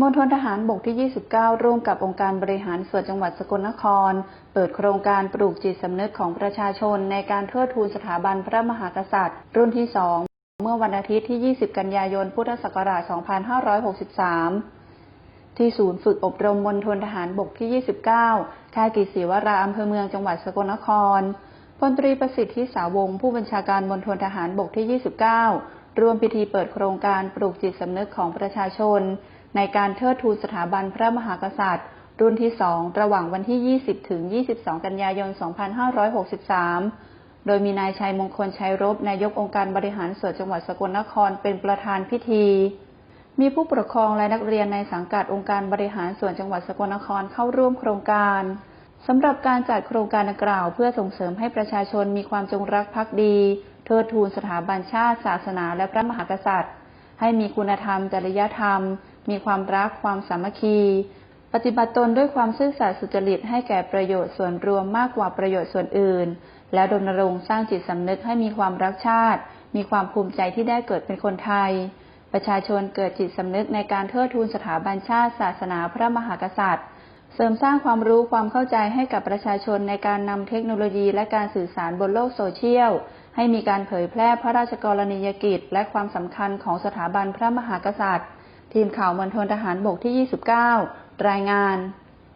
มณฑลทหารบกที่ 29 ร่วมกับองค์การบริหารส่วนจังหวัดสกลนคร เปิดโครงการปลูกจิตสำนึกของประชาชนในการเทิดทูนสถาบันพระมหากษัตริย์ รุ่นที่ 2 เมื่อวันอาทิตย์ที่ 20 กันยายน พุทธศักราช 2563 ที่ศูนย์ฝึกอบรมมณฑลทหารบกที่ 29 ค่ายกิศรีวราอำเภอเมืองจังหวัดสกลนคร พลตรีประสิทธิสาวงผู้บัญชาการมณฑลทหารบกที่ 29 ร่วมพิธีเปิดโครงการปลูกจิตสำนึกของประชาชน ในการเทิดทูนสถาบันพระมหากษัตริย์ รุ่นที่ 2 ระหว่างวันที่ 20 ถึง 22 กันยายน 2563 โดยมีนายชัยมงคลชัยรบนายกองค์การบริหารส่วนจังหวัดสกลนครเป็นประธานพิธี มีผู้ปกครองและนักเรียนในสังกัดองค์การบริหารส่วนจังหวัดสกลนครเข้าร่วมโครงการสำหรับการจัดโครงการดังกล่าว เพื่อส่งเสริมให้ประชาชนมีความจงรักภักดี เทิดทูนสถาบันชาติ ศาสนา และพระมหากษัตริย์ ให้มีคุณธรรม จริยธรรม มีความรักความสามัคคี ปฏิบัติตนด้วยความซื่อสัตย์สุจริตให้แก่ประโยชน์ส่วนรวมมากกว่าประโยชน์ส่วนอื่น และรณรงค์สร้างจิตสำนึกให้มีความรักชาติ มีความภูมิใจที่ได้เกิดเป็นคนไทย ประชาชนเกิดจิตสำนึกในการเทิดทูนสถาบันชาติ ศาสนาพระมหากษัตริย์ เสริมสร้างความรู้ความเข้าใจให้กับประชาชนในการนำเทคโนโลยีและการสื่อสารบนโลกโซเชียลให้มีการเผยแพร่พระราชกรณียกิจ และความสำคัญของสถาบันพระมหากษัตริย์ ทีมข่าวมณฑลทหารบกที่ 29 รายงาน